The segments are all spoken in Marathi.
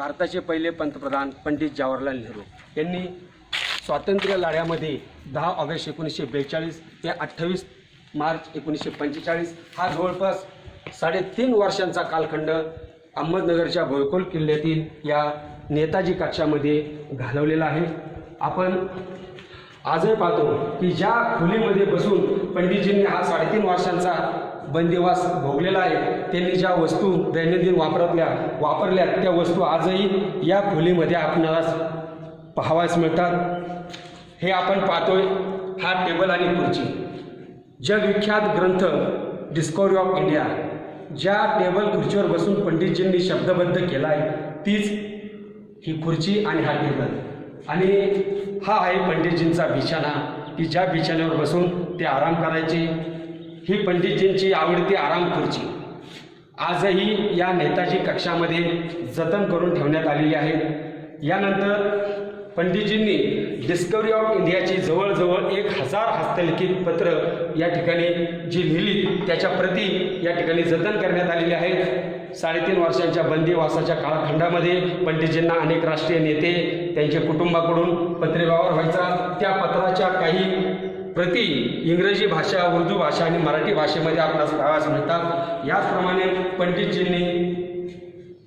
भारताचे पहिले पंतप्रधान पंडित जवाहरलाल नेहरू यांनी स्वातंत्र्य लढ्यामध्ये दहा ऑगस्ट एकोणीसशे बेचाळीस ते अठ्ठावीस मार्च एकोणीसशे पंचेचाळीस हा जवळपास साडेतीन वर्षांचा कालखंड अहमदनगरच्या भोयकोल किल्ल्यातील या नेताजी कक्षामध्ये घालवलेला आहे. आपण आजही पाहतो की ज्या खोलीमध्ये बसून पंडितजींनी हा साडेतीन वर्षांचा बंदिवास भोगलेला आहे त्यांनी ज्या वस्तू दैनंदिन वापरातल्या वापरल्या त्या वस्तू आजही या खोलीमध्ये आपणाला पाहावयास मिळतात. हे आपण पाहतोय हा टेबल आणि खुर्ची. जगविख्यात ग्रंथ डिस्कवरी ऑफ इंडिया ज्या टेबल खुर्चीवर बसून पंडितजींनी शब्दबद्ध केला आहे तीच ही खुर्ची आणि हा टेबल. आणि हा आहे पंडितजींचा बिछाना. की ज्या बिछाण्यावर बसून ते आराम करायचे ही पंडितजींची आवडती आराम खुर्ची. आजही या नेताजी कक्षामध्ये जतन करून ठेवण्यात आलेली आहे. यानंतर पंडितजींनी डिस्कवरी ऑफ इंडियाची जवळजवळ एक हजार हस्तलिखित पत्र या ठिकाणी जी लिहिली त्याच्या प्रती या ठिकाणी जतन करण्यात आलेली आहेत साडेतीन वर्षांच्या बंदीवासाच्या काळखंडामध्ये पंडितजींना अनेक राष्ट्रीय नेते त्यांच्या कुटुंबाकडून पत्रव्यवहार व्हायचा. त्या पत्राच्या काही प्रति इंग्रजी भाषा उर्दू भाषा आणि मराठी भाषेमध्ये आपल्याला पाहावयास मिळतात. याचप्रमाणे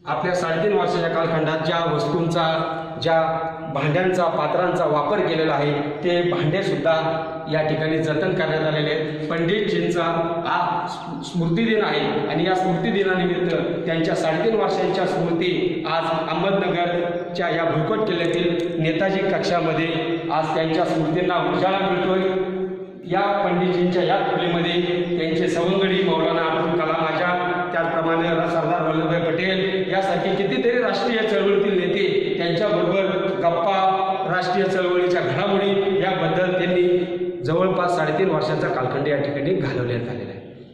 आपल्या साडेतीन वर्षाच्या कालखंडात ज्या वस्तूंचा ज्या भांड्यांचा पात्रांचा वापर केलेला आहे ते भांडेसुद्धा या ठिकाणी जतन करण्यात आलेले आहेत. पंडितजींचा हा स्मृतिदिन आहे आणि या स्मृतिदिनानिमित्त त्यांच्या साडेतीन वर्षांच्या स्मृती आज अहमदनगरच्या या भुईकोट किल्ल्यातील नेताजी कक्षामध्ये आज त्यांच्या स्मृतींना उजाळा मिळतोय. या पंडितजींच्या या खोलीमध्ये यासारखे कितीतरी राष्ट्रीय चळवळीतील नेते त्यांच्याबरोबर गप्पा राष्ट्रीय चळवळीच्या घडामोडी याबद्दल त्यांनी जवळपास साडेतीन वर्षाचा कालखंड या ठिकाणी घालवण्यात आलेला आहे.